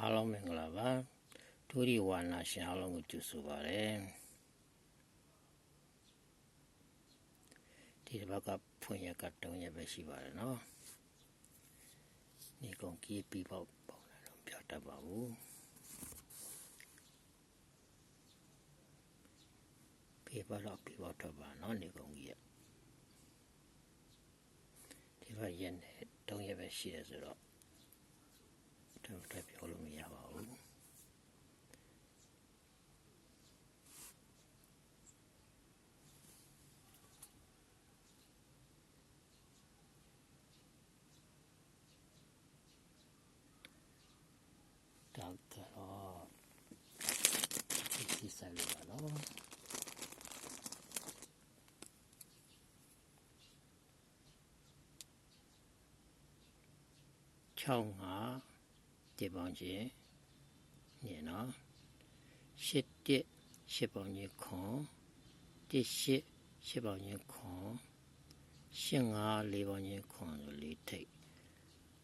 အားလုံးမင်္ဂလာပါဒုရီဝါနာရှင်အားလုံးကိုကြိုဆိုပါရစေဒီတစ်ပတ်ကဖွင့်ရကတုံးရပဲရှိပါတယ်နော်ဒီကောင်ကြီးပြီးပေါက်ပေါက်လာတော့ပြတတ်ပါဘူးပြပါတော့ပြပေါက်တော့ပါနော်ဒီကောင်ကြီးဒီဘက်ရက်နဲ့တုံးရပဲရှိတယ်ဆိုတော့ တော့တက်ပြောလို့မရပါဘူးတောက်တော့ဒီဆိုင်လို့ပါတော့ချောင်း ငါဒီပေါင်းချင်းညင်နော်ရှစ်တစ်ရှစ်ပေါင်းချင်းခွန်တစ်ရှစ်ရှစ်ပေါင်းချင်းခွန်ရှင်းငါလေးပေါင်းချင်းခွန်ဆိုလေးထိတ်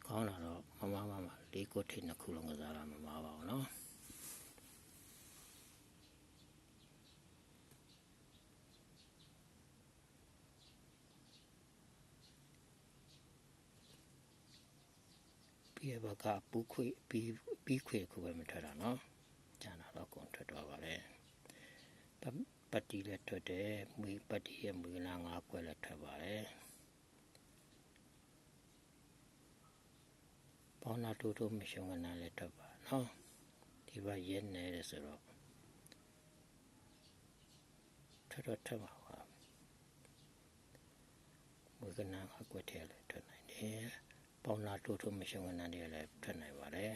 ကောင်းလာတော့မမမမလေးကိုထိတ်နှစ်ခုလုံးကစားတာမမပါဘူးနော် ပြီးရဘကပူခွေပြီးပြီးခွေခုပဲမထွက်တာနော်ကျန်တာတော့ကုန်ထွက်တော့ပါလေပတ်ပတ်တီလည်းထွက်တယ်မွေပတ်တီရဲ့မွေလာငါးကွက်လည်းထွက်ပါတယ်ပေါင်းလာတူတူမရှုံကနာလည်းထွက်ပါနော်ဒီဘက်ရဲနေတယ်ဆိုတော့ထွက်တော့ထွက်ပါပါမွေကနာငါးကွက်ထဲလည်းထွက်နိုင်တယ် ပေါင်းလာတိုးတိုးမရှုံကနန်းတွေလည်းထွက်နိုင်ပါတယ်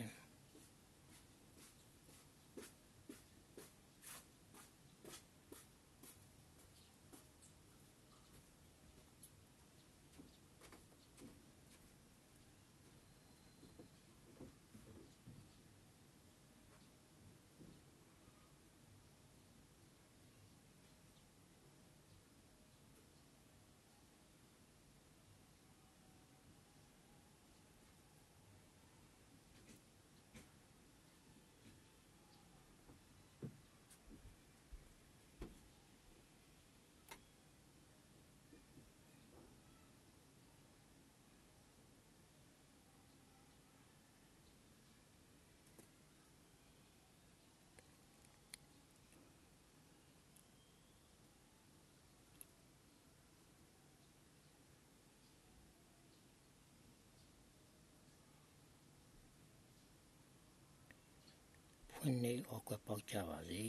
ဖွင့်နေအောက်ကပေါက်ကြပါစေ